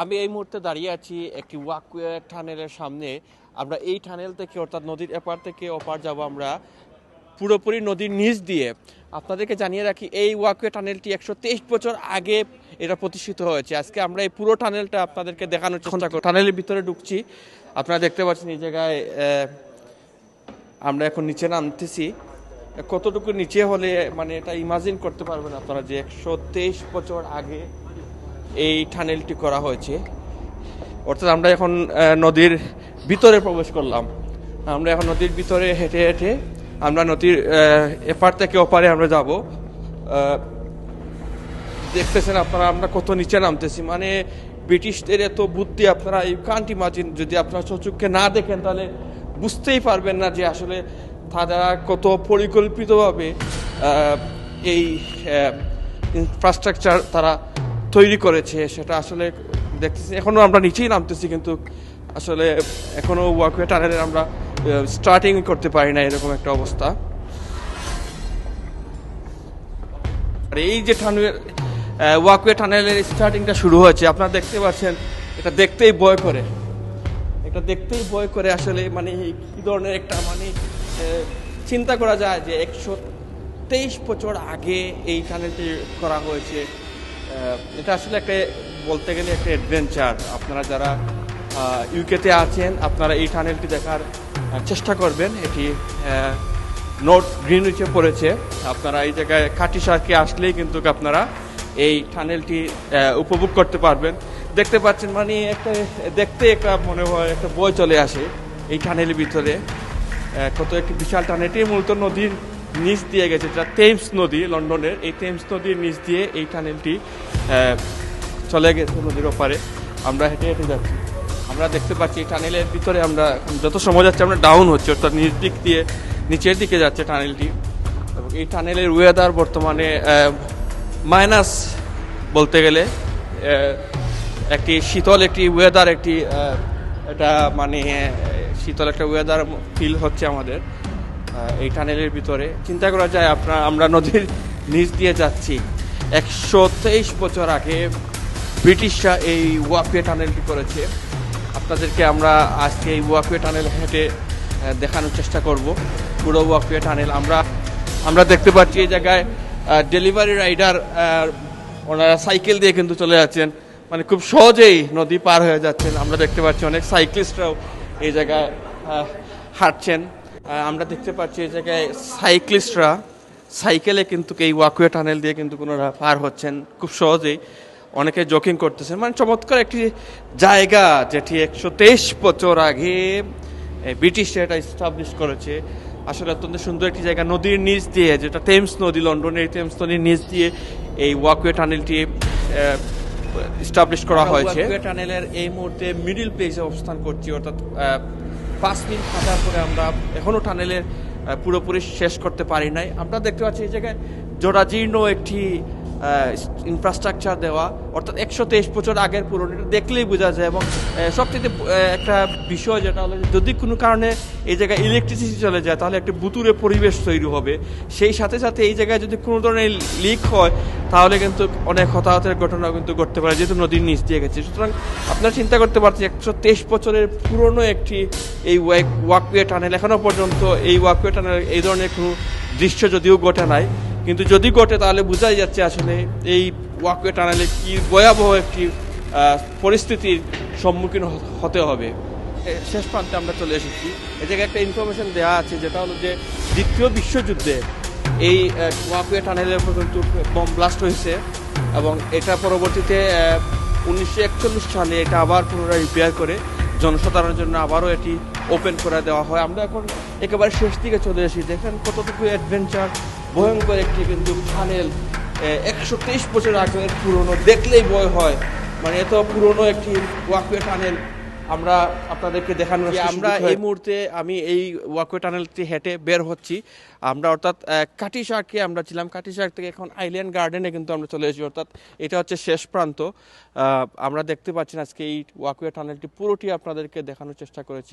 আমি এই মুহূর্তে দাঁড়িয়ে আছি একটি ওয়াকওয়ে টানেলের সামনে। আমরা এই টানেল থেকে অর্থাৎ নদীর এপার থেকে ওপার যাব আমরা পুরোপুরি নদীর নিচ দিয়ে। আপনাদেরকে জানিয়ে রাখি এই ওয়াকওয়ে টানেলটি একশো তেইশ বছর আগে এটা প্রতিষ্ঠিত হয়েছে। আজকে আমরা এই পুরো টানেলটা আপনাদেরকে দেখানোর চেষ্টা করি টানেলের ভিতরে ঢুকছি। আপনারা দেখতে পাচ্ছেন এই জায়গায় আমরা এখন নিচে নামতেছি। কতটুকু নিচে হলে মানে এটা ইমাজিন করতে পারবেন আপনারা যে একশো তেইশ বছর আগে এই টানেলটি করা হয়েছে। অর্থাৎ আমরা এখন নদীর ভিতরে প্রবেশ করলাম। আমরা এখন নদীর ভিতরে হেঁটে হেঁটে আমরা নদীর এপার থেকে ওপারে আমরা যাব। দেখতেছেন আপনারা, আমরা কত নিচে নামতেছি। মানে ব্রিটিশদের এত বুদ্ধি, আপনারা এই কান্ট ইমাজিন যদি আপনারা চোখকে না দেখেন, তাহলে বুঝতেই পারবেন না যে আসলে তারা কত পরিকল্পিতভাবে এই ইনফ্রাস্ট্রাকচার তারা তৈরি করেছে, সেটা আসলে দেখতেছি। এখনও আমরা নিচেই নামতেছি, কিন্তু আসলে এখনও ওয়াকওয়ে টানেলের আমরা স্টার্টিং করতে পারি না এরকম একটা অবস্থা। আর এই যে টানেল ওয়াকওয়ে টানেলের স্টার্টিংটা শুরু হয়েছে, আপনারা দেখতে পাচ্ছেন, এটা দেখতেই ভয় করে। এটা দেখতেই ভয় করে আসলে মানে কি ধরনের একটা মানে চিন্তা করা যায় যে একশো তেইশ বছর আগে এই টানেলটি করা হয়েছে। এটা আসলে একটা বলতে গেলে একটা অ্যাডভেঞ্চার আপনারা যারা ইউকেতে আছেন, আপনারা এই টানেলটি দেখার চেষ্টা করবেন। এটি নর্থ গ্রিনউইচে পড়েছে। আপনারা এই জায়গায় কাটি সার্কে আসলেই কিন্তু আপনারা এই টানেলটি উপভোগ করতে পারবেন। দেখতে পাচ্ছেন মানে একটা, দেখতে একটা মনে হয় একটা বই চলে আসে এই টানেলের ভিতরে। কত একটি বিশাল টানেল এটি মূলত নদীর নিচ দিয়ে গেছে, যেটা টেমস নদী, লন্ডনের। এই টেমস নদীর নিচ দিয়ে এই টানেলটি চলে গেছে নদীর ওপারে। আমরা হেঁটে হেঁটে যাচ্ছি। আমরা দেখতে পাচ্ছি এই টানেলের ভিতরে আমরা যত সময় যাচ্ছে আমরা ডাউন হচ্ছে, অর্থাৎ নিচ দিক দিয়ে নিচের দিকে যাচ্ছে টানেলটি এবং এই টানেলের ওয়েদার বর্তমানে মাইনাস বলতে গেলে একটি শীতল, একটি ওয়েদার একটি এটা মানে শীতল একটা ওয়েদার ফিল হচ্ছে আমাদের। এই টানেলের ভিতরে। চিন্তা করা যায় আপনার, আমরা নদীর নিচ দিয়ে যাচ্ছি। একশো তেইশ বছর আগে ব্রিটিশরা এই ওয়াকওয়ে টানেলটি করেছে। আপনাদেরকে আমরা আজকে এই ওয়াকওয়ে টানেল হেঁটে দেখানোর চেষ্টা করব। পুরো ওয়াকওয়ে টানেল। আমরা আমরা দেখতে পাচ্ছি এই জায়গায় ডেলিভারি রাইডার ওনারা সাইকেল দিয়ে কিন্তু চলে যাচ্ছেন। মানে খুব সহজেই নদী পার হয়ে যাচ্ছেন। আমরা দেখতে পাচ্ছি অনেক সাইক্লিস্টরাও এই জায়গায় হাঁটছেন। আমরা দেখতে পাচ্ছি এই জায়গায় সাইক্লিস্টরা সাইকেলে কিন্তু এই ওয়াকওয়ে টানেল দিয়ে কিন্তু ওনারা পার হচ্ছেন। খুব সহজেই অনেকে জকিং করতেছেন। মানে চমৎকার একটি জায়গা যেটি একশো তেইশ বছর আগে এই ব্রিটিশ এটা স্টাবলিশ করেছে। আসলে অত্যন্ত সুন্দর একটি জায়গা নদীর নিচ দিয়ে যেটা টেমস নদী লন্ডনের টেমস নদীর নিচ দিয়ে এই ওয়াকওয়ে টানেলটি স্টাবলিশ করা হয়েছে। ওয়াকওয়ে টানেলের এই মুহূর্তে মিডিল প্লেসে অবস্থান করছি অর্থাৎ পাঁচ মিনিট থাকার পরে আমরা এখনও টানেলের পুরোপুরি শেষ করতে পারি নাই। আমরা দেখতে পাচ্ছি এই জায়গায় জরাজীর্ণ একটি ইনফ্রাস্ট্রাকচার দেওয়া, অর্থাৎ একশো তেইশ বছর আগের পুরনো, এটা দেখলেই বোঝা যায়। এবং সবচেয়ে একটা বিষয় যেটা হলো যদি কোনো কারণে এই জায়গায় ইলেকট্রিসিটি চলে যায়, তাহলে একটা বুতুরে পরিবেশ তৈরি হবে। সেই সাথে সাথে এই জায়গায় যদি কোনো ধরনের লিক হয়, তাহলে কিন্তু অনেক হতাহতের ঘটনা কিন্তু ঘটতে পারে, যেহেতু নদীর নিচ দিয়ে গেছে। সুতরাং আপনারা চিন্তা করতে পারছেন, একশো তেইশ বছরের পুরনো একটি এই ওয়াকওয়ে টানেল এখনও পর্যন্ত এই ওয়াকওয়ে টানেল এই ধরনের কোনো দৃশ্য যদিও ঘটে নাই কিন্তু যদি ঘটে, তাহলে বোঝাই যাচ্ছে আসলে এই ওয়াকওয়ে টানেলে কি ভয়াবহ একটি পরিস্থিতির সম্মুখীন হতে হবে। শেষ প্রান্তে আমরা চলে এসেছি। এ জায়গায় একটা ইনফরমেশন দেওয়া আছে, যেটা হলো যে দ্বিতীয় বিশ্বযুদ্ধে এই ওয়াকওয়ে টানেলের উপর কিন্তু বম ব্লাস্ট হয়েছে এবং এটা পরবর্তীতে উনিশশো একচল্লিশ সালে এটা আবার পুনরায় রিপেয়ার করে। জনসাধারণের জন্য আবারও এটি ওপেন করে দেওয়া হয়। আমরা এখন একেবারে শেষ দিকে চলে এসেছি। দেখেন কতটুকু অ্যাডভেঞ্চার ভয়ঙ্কর একটি কিন্তু টানেল একশো তেইশ বছর আগের পুরনো। দেখলেই ভয় হয়। মানে এত পুরনো একটি ওয়াকওয়ে টানেল আমরা আপনাদেরকে দেখানো আমরা এই মুহূর্তে আমি এই ওয়াকওয়ে টানেলটি হেঁটে বের হচ্ছি। আমরা অর্থাৎ কাটি শার্কে আমরা ছিলাম। কাটি শার্ক থেকে এখন আইল্যান্ড গার্ডেনে কিন্তু আমরা চলে এসেছি। অর্থাৎ এটা হচ্ছে শেষ প্রান্ত। আমরা দেখতে পাচ্ছি আজকে এই ওয়াকওয়ে টানেলটি পুরোটি আপনাদেরকে দেখানোর চেষ্টা করেছি।